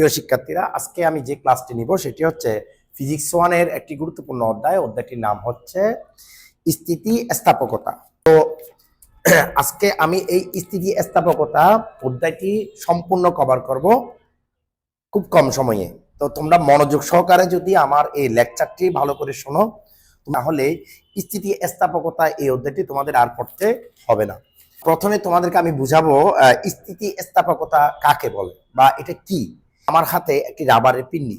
প্রিয় শিক্ষার্থীরা, আজকে আমি যে ক্লাসটি নিব সেটি হচ্ছে ফিজিক্স ওয়ানের একটি গুরুত্বপূর্ণ অধ্যায়। অধ্যায়টির নাম হচ্ছে স্থিতি স্থাপকতা। তো, আজকে আমি এই স্থিতি স্থাপকতা অধ্যায়টি সম্পূর্ণ কভার করব খুব কম সময়ে। তো, তোমরা মনোযোগ সহকারে যদি আমার এই লেকচারটি ভালো করে শোনো, তাহলে স্থিতি স্থাপকতা এই অধ্যায়টি তোমাদের আর পড়তে হবে না। প্রথমে তোমাদেরকে আমি বুঝাবো স্থিতি স্থাপকতা কাকে বলে বা এটা কি? আমার হাতে একটি রাবারের পিন্ডি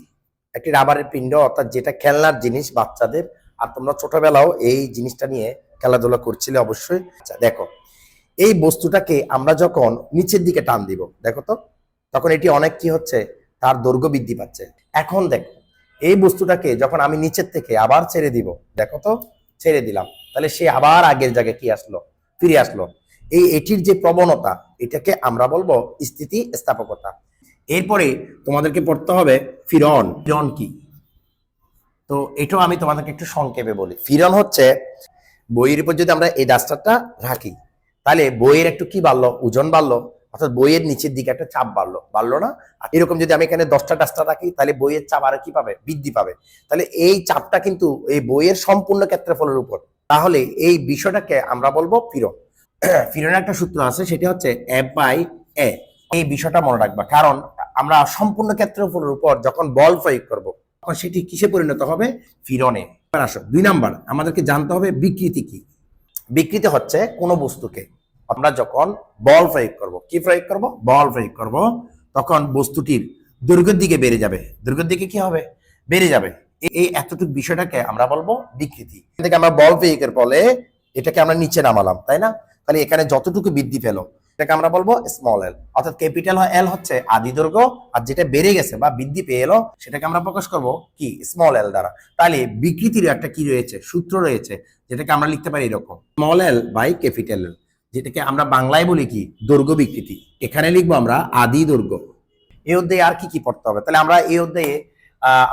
একটি রাবারের পিণ্ড, অর্থাৎ যেটা খেলনার জিনিস বাচ্চাদের। আর তোমরা ছোটবেলাও এই জিনিসটা নিয়ে খেলাধুলা করছিলে অবশ্যই। আচ্ছা দেখো, এই বস্তুটাকে আমরা যখন নিচের দিকে টান দিব, দেখো তো, তখন এটি অনেক কি হচ্ছে? তার দৈর্ঘ্য বৃদ্ধি পাচ্ছে। এখন দেখো, এই বস্তুটাকে যখন আমি নিচের থেকে আবার ছেড়ে দিব, দেখো তো, ছেড়ে দিলাম। তাহলে সে আবার আগের জায়গায় কি আসলো? ফিরে আসলো। এই এটির যে প্রবণতা, এটাকে আমরা বলব স্থিতি স্থাপকতা এরপরে তোমাদেরকে পড়তে হবে ফিরন ফিরন কি? তো এটাও আমি তোমাদেরকে একটু সংক্ষেপে বলি। ফিরন হচ্ছে বইয়ের উপর যদি আমরা এই ডাস্টারটা রাখি, তাহলে বইয়ের একটু কি বাড়লো? ওজন বাড়লো, অর্থাৎ বইয়ের নিচের দিকে একটা চাপ বাড়লো। বাড়লো না? এরকম যদি আমি এখানে দশটা ডাস্টার রাখি, তাহলে বইয়ের চাপ আরও কি পাবে? বৃদ্ধি পাবে। তাহলে এই চাপটা কিন্তু এই বইয়ের সম্পূর্ণ ক্ষেত্রফলের উপর। তাহলে এই বিষয়টাকে আমরা বলব ফিরন ফিরনের একটা সূত্র আছে, সেটা হচ্ছে এফ বাই এ। এই বিষয়টা মনে রাখবা। কারণ আমরা সম্পূর্ণ ক্ষেত্রফলের উপর যখন বল প্রয়োগ করব, তখন সেটি কিসে পরিণত হবে? ফিরনে। আসো, দুই নাম্বার, আমাদেরকে জানতে হবে বিকৃতি কি। বিকৃতি হচ্ছে কোনো বস্তুকে। আমরা যখন বল প্রয়োগ করব, কি প্রয়োগ করব? বল প্রয়োগ করব। তখন বস্তুটির দুর্গের দিকে বেড়ে যাবে। দুর্গের দিকে কি হবে? বেড়ে যাবে। এই এতটুকু বিষয়টাকে আমরা বলব বিকৃতি। থেকে আমরা বল প্রয়োগের ফলে এটাকে আমরা নিচে নামালাম, তাই না? তাহলে এখানে যতটুকু বৃদ্ধি পেল এটাকে আমরা বলব স্মল এল অর্থাৎ ক্যাপিটাল এল হচ্ছে আদি দৈর্ঘ্য, আর যেটা বেড়ে গেছে বা বৃদ্ধি পেয়ে এলো, সেটাকে আমরা প্রকাশ করব কি? স্মল এল দ্বারা। তাহলে বিকৃতির একটা কি রয়েছে? সূত্র রয়েছে, যেটাকে আমরা লিখতে পারি এরকম। Small L by capital L যেটাকে আমরা বাংলায় বলি কি? দৈর্ঘ্য বিকৃতি। এখানে লিখব আমরা আদি দৈর্ঘ্য। এই অধ্যায়ে আর কি কি পড়তে হবে? তাহলে আমরা এই অধ্যায়ে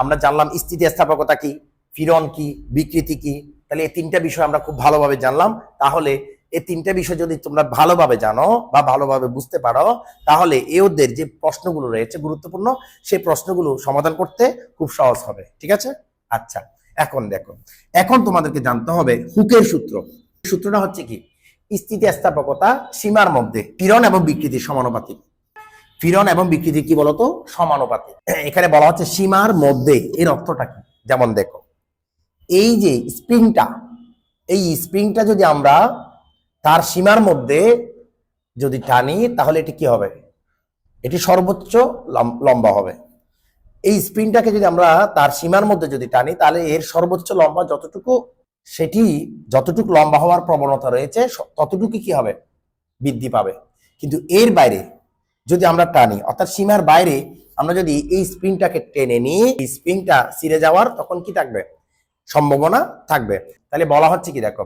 আমরা জানলাম স্থিতি স্থাপকতা কি ফিরন কি, বিকৃতি কি? তাহলে এই তিনটা বিষয় আমরা খুব ভালোভাবে জানলাম। তাহলে এই তিনটা বিষয় যদি তোমরা ভালোভাবে জানো বা ভালোভাবে বুঝতে পারো, তাহলে এ ওদের যে প্রশ্নগুলো রয়েছে গুরুত্বপূর্ণ, সেই প্রশ্নগুলো সমাধান করতে খুব সহজ হবে। ঠিক আছে? আচ্ছা এখন দেখো। এখন তোমাদেরকে জানতে হবে হুকের সূত্র। সূত্রটা হচ্ছে কি? স্থিতি স্থাপকতা সীমার মধ্যে, ফিরন এবং বিকৃতির সমানুপাতিক। ফিরন এবং বিকৃতি কি বলতো? সমানুপাতিক। এখানে বলা হচ্ছে সীমার মধ্যে, এর অর্থটা কি? যেমন দেখো, এই যে স্প্রিংটা এই স্প্রিংটা যদি আমরা তার সীমার মধ্যে যদি টানি, তাহলে এটি কি হবে? এটি সর্বোচ্চ লম্বা হবে। এই স্প্রিংটাকে যদি আমরা তার সীমার মধ্যে যদি টানি, তাহলে এর সর্বোচ্চ লম্বা যতটুকু, সেটি যতটুকু লম্বা হওয়ার প্রবণতা রয়েছে ততটুকু কি হবে? বৃদ্ধি পাবে। কিন্তু এর বাইরে যদি আমরা টানি, অর্থাৎ সীমার বাইরে আমরা যদি এই স্প্রিংটাকে টেনে নিই, এই স্প্রিংটা ছিঁড়ে যাওয়ার তখন কি থাকবে? সম্ভাবনা থাকবে। তাহলে বলা হচ্ছে কি, দেখো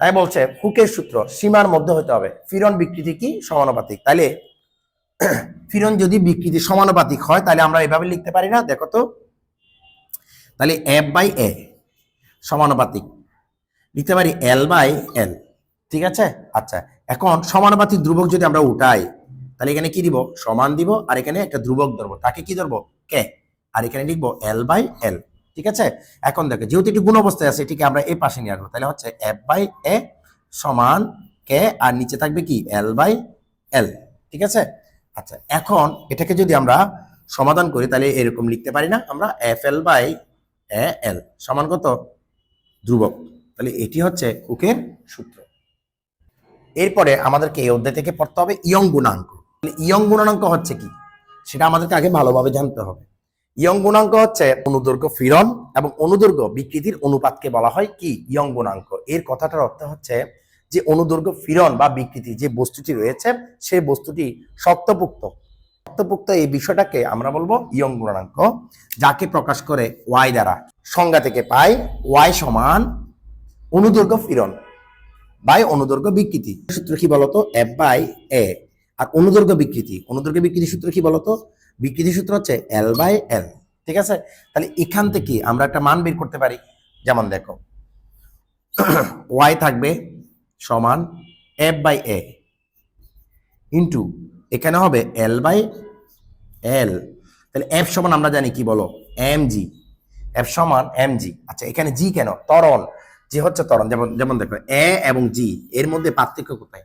তাই বলছে, হুকের সূত্র, সীমার মধ্যে হতে হবে। ফিরন বিকৃতি কি? সমানুপাতিক। তাহলে ফিরন যদি বিকৃতি, সমানুপাতিক হয় তাহলে আমরা এভাবে লিখতে পারি না, দেখো তো। তাহলে এফ বাই এ সমানুপাতিক। লিখতে পারি এল বাই এল ঠিক আছে? আচ্ছা এখন সমানুপাতিক ধ্রুবক যদি আমরা উঠাই তাহলে এখানে কি দিব? সমান দিব, আর এখানে একটা ধ্রুবক ধরবো। তাকে কি ধরবো? কে? আর এখানে লিখব এল বাই এল ঠিক আছে? এখন দেখো, যেহেতু এটি গুণ অবস্থায় আছে, এটিকে আমরা এই পাশে নিয়ে আসব। তাহলে হচ্ছে এফ বাই এ সমান কে আর নিচে থাকবে কি? এল বাই এল ঠিক আছে? আচ্ছা এখন এটাকে যদি আমরা সমাধান করি, তাহলে এরকম লিখতে পারি না। আমরা এফ এল বাই এ এল সমান কত? ধ্রুবক। তাহলে এটি হচ্ছে হুকের সূত্র। এরপরে আমাদেরকে এই অধ্যায় থেকে পড়তে হবে ইয়ং গুণাঙ্ক। ইয়ং গুণাঙ্ক হচ্ছে কি? সেটা আমাদেরকে আগে ভালোভাবে জানতে হবে। ইয়ং গুণাঙ্ক হচ্ছে অনুদৈর্ঘ্য ফিরন এবং অনুদৈর্ঘ্য বিকৃতির অনুপাতকে বলা হয় কি? ইয়ং গুণাঙ্ক। এর কথাটার অর্থ হচ্ছে যে অনুদৈর্ঘ্য ফিরন বা বিকৃতি যে বস্তুটি রয়েছে, সেই বস্তুটি সত্যপুক্ত সত্যপুক্ত এই বিষয়টাকে আমরা বলব ইয়ং গুণাঙ্ক, যাকে প্রকাশ করে ওয়াই দ্বারা। সংজ্ঞা থেকে পাই ওয়াই সমান অনুদৈর্ঘ্য ফিরন বাই অনুদৈর্ঘ্য বিকৃতি। সূত্র কি বলতো? এফ বাই এ আর অনুদৈর্ঘ্য বিকৃতি অনুদৈর্ঘ্য বিকৃতি সূত্র কি বলতো? বিকৃতি সূত্র হচ্ছে এল বাই এল ঠিক আছে? তাহলে এখান থেকে আমরা একটা মান বের করতে পারি। যেমন দেখো ওয়াই থাকবে সমান এফ বাই এ ইন্টু এখানে হবে এল বাই এল তাহলে এফ সমান আমরা জানি কি বলো? এম জি এফ সমান এম জি আচ্ছা এখানে জি কেন? ত্বরণ। জি হচ্ছে ত্বরণ। যেমন যেমন দেখো এ এবং জি এর মধ্যে পার্থক্য কোথায়?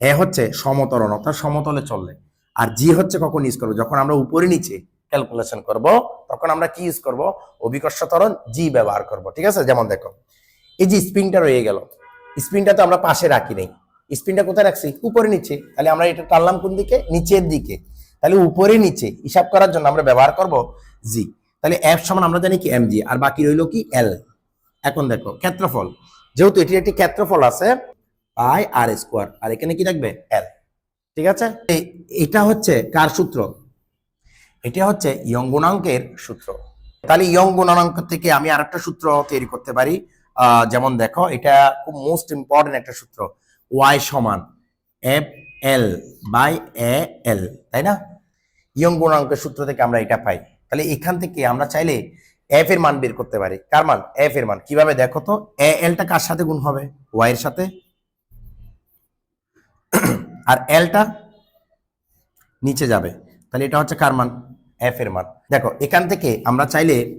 এ হচ্ছে সমতরণ, অর্থাৎ সমতলে চললে। আর জি হচ্ছে কখন ইউজ করব? যখন আমরা উপরে নিচে ক্যালকুলেশন করব, তখন আমরা কি ইউজ করব? অভিকর্ষ ত্বরণ জি ব্যবহার করব, ঠিক আছে? যেমন দেখো, এই যে স্প্রিংটা রয়ে গেল স্প্রিংটা তো আমরা পাশে রাখি নাই। স্প্রিংটা কোথায় রাখছি? উপরে নিচে। তাহলে আমরা এটা টানলাম কোন দিকে? নিচের দিকে। তাহলে উপরে নিচে, হিসাব করার জন্য আমরা ব্যবহার করব জি। তাহলে এফ সমান আমরা জানি কি? এম জি আর বাকি রইল কি? এল এখন দেখো, ক্ষেত্রফল। যেহেতু এটির একটি ক্ষেত্রফল আছে, পাই আর স্কোয়ার। আর এখানে কি থাকবে? এল ঠিক আছে? এটা হচ্ছে কার সূত্র? এটা হচ্ছে ইয়ং গুণাঙ্কের সূত্র। তাহলে ইয়ং গুণাঙ্ক থেকে আমি আরেকটা সূত্র তৈরি করতে পারি। যেমন দেখো, এটা খুব মোস্ট ইম্পর্টেন্ট একটা সূত্র। ওয়াই সমান এফ এল বাই এ এল তাই না? ইয়ং গুণাঙ্কের সূত্র থেকে আমরা এটা পাই। তাহলে এখান থেকে আমরা চাইলে এফ এর মান বের করতে পারি। কার মান? এফ এর মান। কীভাবে দেখো তো? এ এলটা কার সাথে গুণ হবে? ওয়াই এর সাথে? আর এলটা নিচে যাবে। তাহলে এটা হচ্ছে কার মান? এফ এর মান। দেখো, এখান থেকে আমরা চাইলে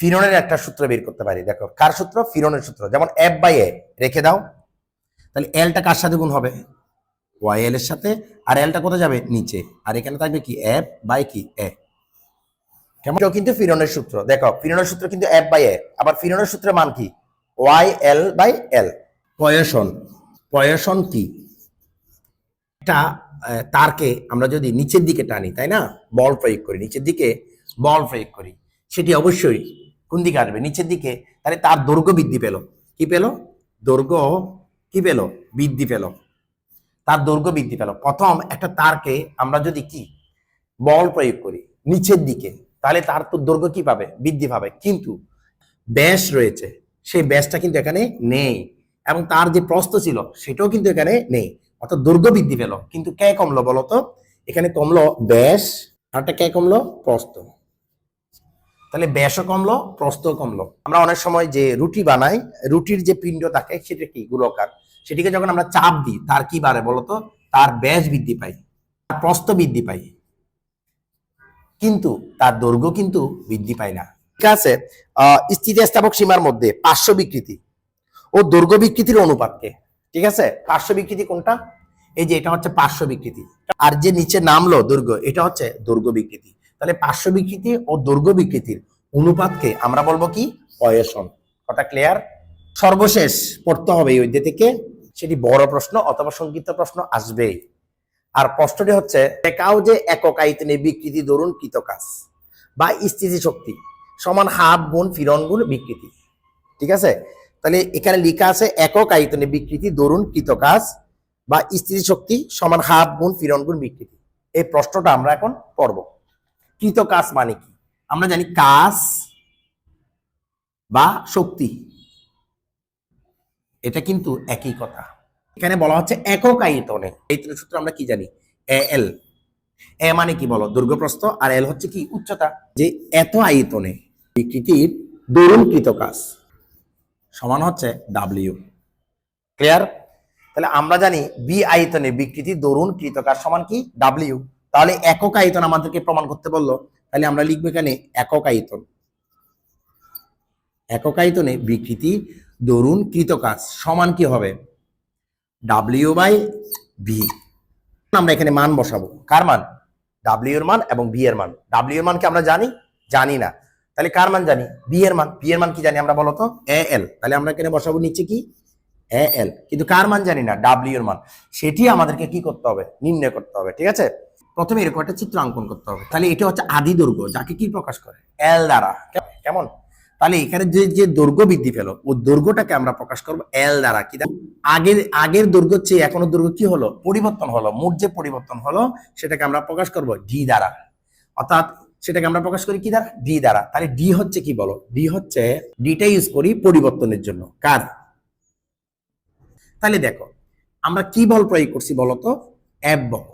ফিরনের একটা সূত্র বের করতে পারি। দেখো, কার সূত্র? ফিরনের সূত্র। যেমন এফ বাই এ রেখে দাও। তাহলে এলটা কার সাথে গুণ হবে? ওয়াই এল এর সাথে। আর এলটা কোথায় যাবে? নিচে। আর এখানে থাকবে কি? এফ বাই কি? এ কেমন? কিন্তু ফিরনের সূত্র। দেখো, ফিরনের সূত্র কিন্তু এফ বাই এ আবার ফিরনের সূত্রের মান কি? Y L by L Poisson. Poisson কি? একটা তারকে আমরা যদি নিচের দিকে টানি, তাই না? বল প্রয়োগ করি, নিচের দিকে বল প্রয়োগ করি। সেটি অবশ্যই কোন দিকে আসবে? নিচের দিকে। তাহলে তার দৈর্ঘ্য বৃদ্ধি পেল। কি পেল? দৈর্ঘ্য কি পেল? বৃদ্ধি পেল। তার দৈর্ঘ্য বৃদ্ধি পেল। প্রথম একটা তারকে আমরা যদি কি? বল প্রয়োগ করি, নিচের দিকে। তাহলে তার তো দৈর্ঘ্য কি পাবে? বৃদ্ধি পাবে। কিন্তু ব্যাস রয়েছে। সেই ব্যাসটা কিন্তু এখানে নেই। এবং তার যে প্রস্থ ছিল, সেটাও কিন্তু এখানে নেই। অর্থাৎ দৈর্ঘ্য বৃদ্ধি পেল। কিন্তু কে কমলো বলতো? এখানে কমলো ব্যাস, আর কে কমলো? প্রস্থ। তাহলে ব্যাসও কমলো, প্রস্থও কমলো। আমরা অনেক সময় যে রুটি বানাই, রুটির যে পিণ্ড থাকে, সেটা কি? গোলকার। সেটিকে যখন আমরা চাপ দিই, তার কি বাড়ে বলতো? তার ব্যাস বৃদ্ধি পায় তার প্রস্থ বৃদ্ধি পায় কিন্তু তার দৈর্ঘ্য কিন্তু বৃদ্ধি পায় না। ঠিক আছে স্থিতিস্থাপক সীমার মধ্যে পার্শ্ব বিকৃতি ও দৈর্ঘ্য বিকৃতির অনুপাতকে ঠিক আছে? পার্শ্ব বিকৃতি কোনটা? এই যে এটা হচ্ছে পার্শ্ব বিকৃতি আর যে নিচে নামলো দৈর্ঘ্য এটা হচ্ছে দৈর্ঘ্য বিকৃতি তাহলে পার্শ্ব বিকৃতি ও দৈর্ঘ্য বিকৃতির অনুপাতকে আমরা বলব কি? পয়সন কথা ক্লিয়ার সর্বশেষ পড়তে হবে এই অধ্যায় থেকে। সেটি বড় প্রশ্ন অথবা সংক্ষিপ্ত প্রশ্ন আসবেই। আর প্রশ্নটি হচ্ছে, দেখাও যে একক আয়তনে বিকৃতি দরুন কৃত কাজ বা স্থিতি শক্তি সমান হাফ গুণ ফিরন গুণ বিকৃতি। ঠিক আছে? তাহলে এখানে লেখা আছে একক আয়তনে বিকৃতি, দরুন কৃত কাজ বা স্থিতি শক্তি সমান হাফ গুণ ফিরন গুণ, বিকৃতি। এই প্রশ্নটা আমরা এখন পড়ব। কৃত কাজ মানে কি? আমরা জানি কাজ বা শক্তি। এটা কিন্তু একই কথা। এখানে বলা হচ্ছে একক আয়তনে। এই সূত্র আমরা কি জানি? এ, এল। এ মানে কি বলো? দৈর্ঘ্যপ্রস্থ আর এল হচ্ছে কি? উচ্চতা। যে এত আয়তনে বিকৃতির দরুণকৃত কাজ সমান হচ্ছে ডাব্লিউ ক্লিয়ার তাহলে আমরা জানি বি আয়তনে বিকৃতি দরুণ কৃতকার সমান কি? ডাব্লিউ তাহলে একক আয়তন আমাদেরকে প্রমাণ করতে বলল। তাহলে আমরা লিখব এখানে একক আয়তন। একক আয়তনে বিকৃতি দরুণ কৃতকাজ সমান কি হবে? ডাব্লিউ বাই ভি আমরা এখানে মান বসাবো। কার মান? ডাব্লিউ এর মান এবং বি এর মান। ডাব্লিউ এর মান কি আমরা জানি? জানি না। তাহলে কার মান জানি? বি এর মান। বি এর মান কি জানি আমরা বলতো এ এল তাহলে আমরা এখানে বসাবো নিচে কি? এ এল কিন্তু কার মান জানি না? ডাব্লিউ এর মান। সেটি আমাদেরকে কি করতে হবে? নির্ণয় করতে হবে, ঠিক আছে? প্রথমে এরকম একটা চিত্র অঙ্কন করতে হবে। তাহলে এটা হচ্ছে আদি দৈর্ঘ্য, যাকে কি প্রকাশ করে? এল দ্বারা। কেমন? তাহলে এখানে যে যে দৈর্ঘ্য বৃদ্ধি পেল, ও দৈর্ঘ্যটাকে আমরা প্রকাশ করব এল দ্বারা। কি আগের আগের দৈর্ঘ্য চেয়ে এখনও দৈর্ঘ্য কি হলো? পরিবর্তন হলো। মোট যে পরিবর্তন হলো, সেটাকে আমরা প্রকাশ করব ডি দ্বারা। অর্থাৎ সেটাকে আমরা প্রকাশ করি কি দ্বারা? ডি দ্বারা। তাহলে ডি হচ্ছে কি বলো? ডি হচ্ছে ডিটা ইউজ করি পরিবর্তনের জন্য। কার? তাহলে দেখো, আমরা কি বল প্রয়োগ করছি বলতো অ্যাপ বল।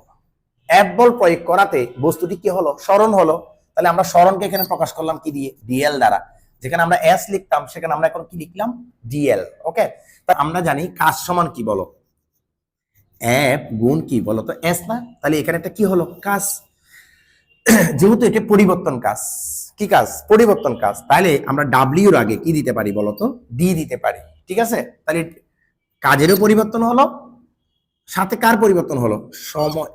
অ্যাপ বল প্রয়োগ করাতে বস্তুটি কি হলো? স্মরণ হলো। তাহলে আমরা স্মরণকে এখানে প্রকাশ করলাম কি দিয়ে? ডিএল দ্বারা। যেখানে আমরা এস লিখতাম, সেখানে আমরা এখন কি লিখলাম? ডিএল ওকে তা আমরা জানি কাজ সমান কি বলো? অ্যাপ গুণ কি বলো তো? এস না? তাহলে এখানে একটা কি হলো? কাজ। যেহেতু এটা পরিবর্তন কাজ। কি কাজ? পরিবর্তন কাজ। তাহলে আমরা ডাব্লিউর আগে কি দিতে পারি বলতো? ডি দিতে পারি। ঠিক আছে? তাহলে কাজেরও পরিবর্তন হলো, সাথে কার পরিবর্তন হলো? সময়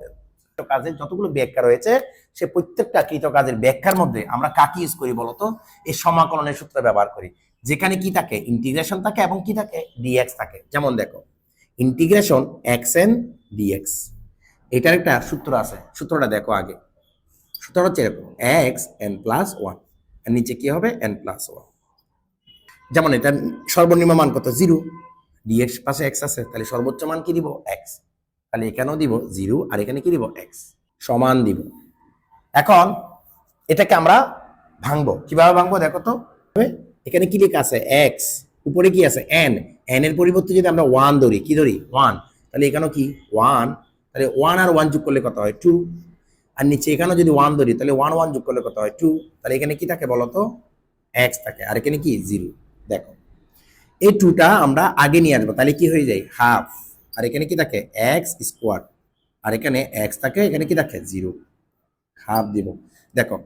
কাজের যতগুলো ব্যাখ্যা রয়েছে, সে প্রত্যেকটা কৃত কাজের ব্যাখ্যার মধ্যে আমরা কাকে ইউজ করি বলতো? এই সমাকলনের সূত্র ব্যবহার করি। যেখানে কি থাকে? ইন্টিগ্রেশন থাকে এবং কি থাকে? ডিএক্স থাকে। যেমন দেখো ইন্টিগ্রেশন এক্স এন ডিএক্স এটার একটা সূত্র আছে। সূত্রটা দেখো আগে। সূত্র হচ্ছে এরকম এক্স এন প্লাস ওয়ানের নিচে কি হবে? এন প্লাস ওয়ান যেমন এটা সর্বনিম্ন মান কত? জিরো ডিএক্স পাশে এক্স আছে, তাহলে সর্বোচ্চ মান কি দিব? এক্স তাহলে এখানেও দিব জিরো আর এখানে কি দিব? এক্স সমান দিব। এখন এটাকে আমরা ভাঙবো। কীভাবে ভাঙবো দেখো তো? এখানে কি লেখা আছে? এক্স উপরে কি আছে? এন এন এর পরিবর্তে যদি আমরা ওয়ান ধরি, কি ধরি? ওয়ান তাহলে এখানেও কি? ওয়ান তাহলে ওয়ান আর ওয়ান যোগ করলে কত হয়? টু আর নিচে এখানেও যদি ওয়ান ধরি, তাহলে ওয়ান ওয়ান যোগ করলে কত হয়? টু তাহলে এখানে কি থাকে বলো তো এক্স থাকে। আর এখানে কি? জিরো দেখো। এই টুটা আমরা আগে নিয়ে আসব। তাহলে কি হয়ে যায়? হাফ আর এখানে কি থাকে? এক্স স্কোয়ার আর এখানে এক্স থাকে, এখানে কি থাকে? জিরো হাফ দিব। দেখো,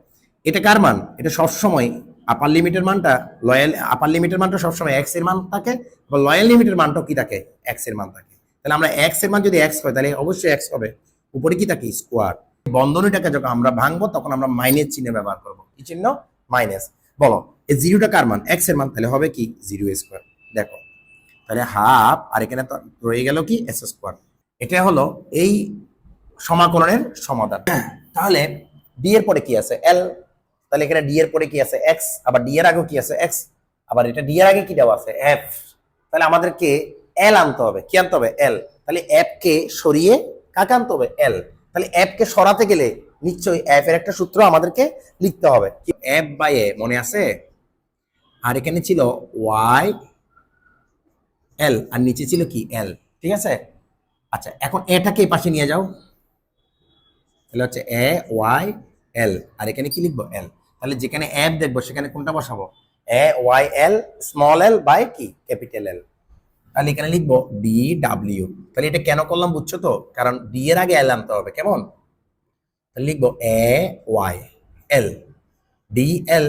এটা কার মান? এটা সবসময় আপার লিমিটের মানটা লয়াল আপার লিমিটের মানটা সবসময় এক্সের মান থাকে বা লয়াল লিমিটের মানটাও কি থাকে? এক্সের মান থাকে। তাহলে আমরা এক্সের মান যদি এক্স হয়, তাহলে অবশ্যই এক্স হবে। উপরে কি থাকে? স্কোয়ার বন্ধনীটাকে যখন আমরা ভাঙবো, তখন আমরা মাইনাস চিহ্ন ব্যবহার করব। কি চিহ্ন? মাইনাস। বলো, এই জিরোটা কার মান? এক্সের মান, তাহলে হবে কি? জিরো স্কোয়ার দেখো, তাহলে হাফ আর এখানে তো রয়ে গেল কি? এস স্কোয়ার এটা হলো এই সমাকলনের সমাধান। তাহলে ডি এর পরে কি আছে? এল তাহলে এখানে ডি এর পরে কি আছে? এক্স আবার ডি এর আগে কি আছে? এক্স আবার এটা ডি এর আগে কি দেওয়া আছে? এফ তাহলে আমাদেরকে এল আনতে হবে। কি আনতে হবে? এল তাহলে এফ কে সরিয়ে কাকে আনতে হবে? এল তাহলে এফ কে সরাতে গেলে নিশ্চয়ই এর একটা সূত্র আমাদেরকে লিখতে হবে। অ্যাপ বাই এ, মনে আছে? আর এখানে ছিল ওয়াই এল, আর নিচে ছিল কি? এল, ঠিক আছে? আচ্ছা এখন এটাকে পাশে নিয়ে যাও। তাহলে হচ্ছে এ, ওয়াই, এল, আর এখানে কি লিখব? এল। তাহলে যেখানে অ্যাপ দেখব, সেখানে কোনটা বসাবো? A, Y, L, small L by কি? Capital L. তাহলে এখানে লিখব ডি ডাব্লিউ তাহলে এটা কেন করলাম বুঝছ তো? কারণ ডি এর আগে এল আনতে হবে, কেমন? তাহলে লিখব এ ওয়াই এল ডি এল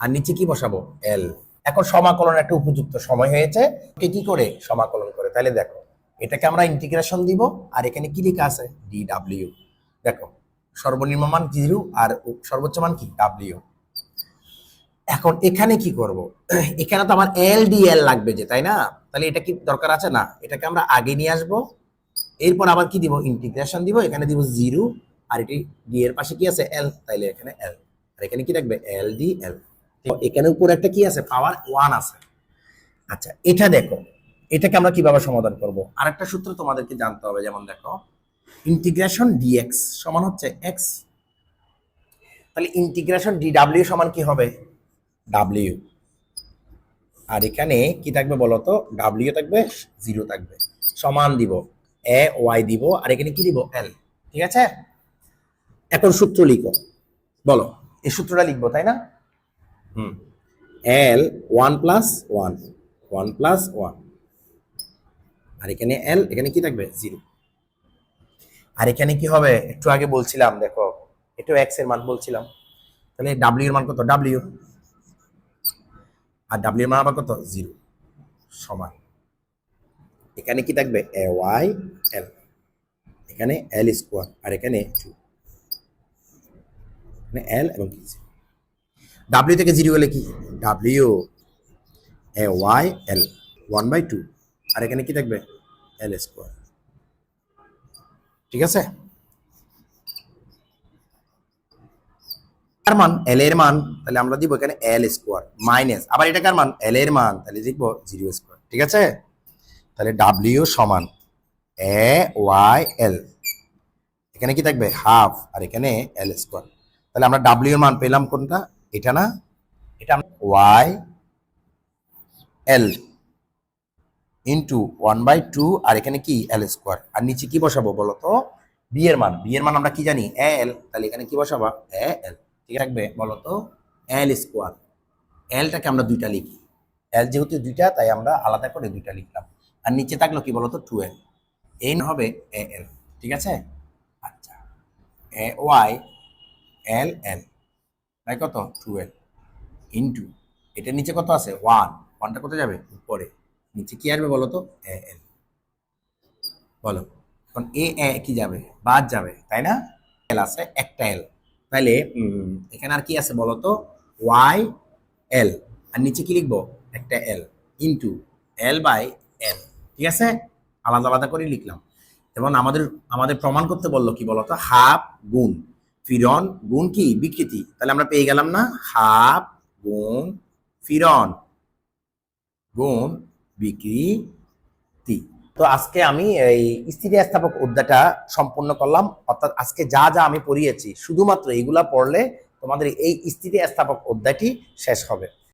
আর নিচে কি বসাবো? এল এখন সমাকলন একটা উপযুক্ত সময় হয়েছে, ওকে কি করে? সমাকলন করে। তাহলে দেখো, এটাকে আমরা ইন্টিগ্রেশন দিব, আর এখানে কি লেখা আছে? ডি ডাব্লিউ দেখো, সর্বনিম্ন মান জিরো আর সর্বোচ্চ মান কি? ডাব্লিউ এখন এখানে কি করব? এখানে তো আমার এল ডি এল লাগবে যে, তাই না? তাহলে এটা কি দরকার আছে? না, এটাকে আমরা আগে নিয়ে আসব। এরপর আবার কি দিব? ইন্টিগ্রেশন দিব, এখানে দিব জিরো আর এটি ডি এর পাশে কি আছে? এল তাইলে এখানে এল আর এখানে কি থাকবে? এল ডি এল এখানে উপরে একটা কি আছে? পাওয়ার ওয়ান আছে। আচ্ছা এটা দেখো, এটাকে আমরা কীভাবে সমাধান করব? আরেকটা সূত্র তোমাদেরকে জানতে হবে, যেমন দেখো ইন্টিগ্রেশন ডিএক্স সমান হচ্ছে এক্স তাহলে ইন্টিগ্রেশন ডি ডাব্লিউ সমান কি হবে? ডাব্লিউ আর এখানে কি থাকবে বলতো? ডাব্লিউ থাকবে জিরো থাকবে। সমান দিব এ ওয়াই দিব, আর এখানে কি দিব? এল ঠিক আছে? এখন সূত্র লিখো। বলো, এই সূত্রটা লিখব, তাই না? হুম। L one plus one one plus one আর এখানে এল এখানে কি থাকবে? জিরো আর এখানে কি হবে? একটু আগে বলছিলাম, দেখো, এটাও এক্সের মান বলছিলাম। তাহলে ডাব্লিউ এর মান কত? ডাব্লিউ আর ডাব্লিউ এর মান আবার কত? জিরো সমান। এখানে কি থাকবে? এ ওয়াই এল এখানে এল স্কোয়ার আর এখানে টু এল এবং কি? ডাব্লিউ থেকে জিরো হলে কি? W A Y L one by two আর এখানে কি থাকবে? এল স্কোয়ার ঠিক আছে? কার মান এল এর মান, তাহলে আমরা দিব এখানে এল স্কোয়ার মাইনাস আবার এটা কার মান? এল এর মান, তাহলে লিখব জিরো স্কোয়ার ঠিক আছে? তাহলে ডাব্লিউ সমান এ ওয়াই এল এখানে কি থাকবে? হাফ আর এখানে এল স্কোয়ার তাহলে আমরা ডাব্লিউ মান পেলাম কোনটা? এটা না? এটা Y L into one by two আর এখানে কি? এল স্কোয়ার আর নিচে কি বসাবো বলো তো বি এর মান। বি এর মান আমরা কি জানি? এ এল তাহলে এখানে কি বসাবা? এ এল ঠিক থাকবে বলো তো এল স্কোয়ার এলটাকে আমরা দুইটা লিখি। এল যেহেতু দুইটা, তাই আমরা আলাদা করে দুইটা লিখলাম। আর নিচে থাকল কি বলতো? টু এল এই হবে এ এল ঠিক আছে? আচ্ছা। এ ওয়াই এল এল তাই কত? টুয়েলভ ইন্টু এটার নিচে কত আছে? ওয়ান ওয়ানটা কোথায় যাবে? উপরে। নিচে কি আসবে বলো তো এ এল বলো। এখন এ এ কি যাবে? বাদ যাবে, তাই না? এল আছে একটা এল তাহলে এখানে আর কি আছে বলো তো ওয়াই এল আর নিচে কি লিখব? একটা এল ইন্টু এল বাই এল ঠিক আছে? আলাদা আলাদা করে লিখলাম। এবং আমাদের আমাদের প্রমাণ করতে বলল কি বলতো? হাফ গুণ। ফিরন, গুণ কি? বিকৃতি। তাহলে আমরা পেয়ে গেলাম না? হাফ গুণ ফিরন। গুণ বিকৃতি তো আজকে আমি এই স্থিতি স্থাপক অধ্যায়টা সম্পূর্ণ করলাম। অর্থাৎ আজকে যা যা আমি পড়িয়েছি, শুধুমাত্র এইগুলা পড়লে তোমাদের এই স্থিতি স্থাপক অধ্যায়টি শেষ হবে।